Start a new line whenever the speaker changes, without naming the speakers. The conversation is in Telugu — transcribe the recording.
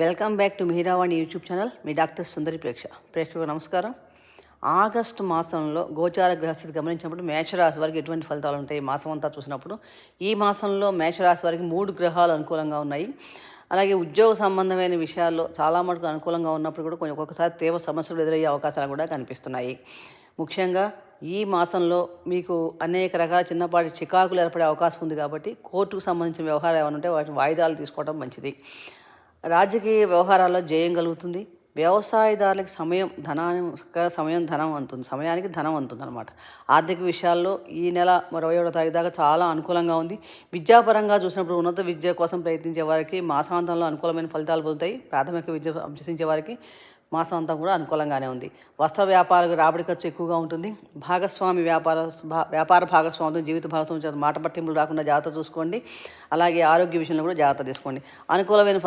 Welcome back to Meeravani YouTube channel. Me doctor Sundari ప్రేక్ష. ప్రేక్షకు నమస్కారం. ఆగస్టు మాసంలో గోచార గ్రహస్థితి గమనించినప్పుడు మేషరాశి వారికి ఎటువంటి ఫలితాలు ఉంటాయి? మాసం అంతా చూసినప్పుడు ఈ మాసంలో మేషరాశి వారికి మూడు గ్రహాలు అనుకూలంగా ఉన్నాయి. అలాగే ఉద్యోగ సంబంధమైన విషయాల్లో చాలా మటుకు అనుకూలంగా ఉన్నప్పుడు కూడా కొంచెం ఒక్కొక్కసారి తీవ్ర సమస్యలు ఎదురయ్యే అవకాశాలు కూడా కనిపిస్తున్నాయి. ముఖ్యంగా ఈ మాసంలో మీకు అనేక రకాల చిన్నపాటి చికాకులు ఏర్పడే అవకాశం ఉంది కాబట్టి కోర్టుకు సంబంధించిన వ్యవహారాలు ఏమైనా ఉంటే వాటిని వాయిదాలు తీసుకోవడం మంచిది. రాజకీయ వ్యవహారాల్లో జయం కలుగుతుంది. వ్యవసాయదారులకి సమయం ధనానికి సమయం ధనం అంతుంది సమయానికి ధనం అంతుంది అనమాట ఆర్థిక విషయాల్లో ఈ నెల ఇరవై ఏడో తారీఖు దాకా చాలా అనుకూలంగా ఉంది. విద్యాపరంగా చూసినప్పుడు ఉన్నత విద్య కోసం ప్రయత్నించే వారికి మాసాంతంలో అనుకూలమైన ఫలితాలు పొందుతాయి. ప్రాథమిక విద్య అభ్యసించే వారికి మాసం అంతా కూడా అనుకూలంగానే ఉంది. వస్త్ర వ్యాపారాలకు రాబడి ఖర్చు ఎక్కువగా ఉంటుంది. భాగస్వామి వ్యాపార భా- వ్యాపార భాగస్వామితో జీవిత భాగస్వామి మాట పట్టింపులు రాకుండా జాగ్రత్త చూసుకోండి. అలాగే ఆరోగ్య విషయంలో కూడా జాగ్రత్త తీసుకోండి. అనుకూలమైన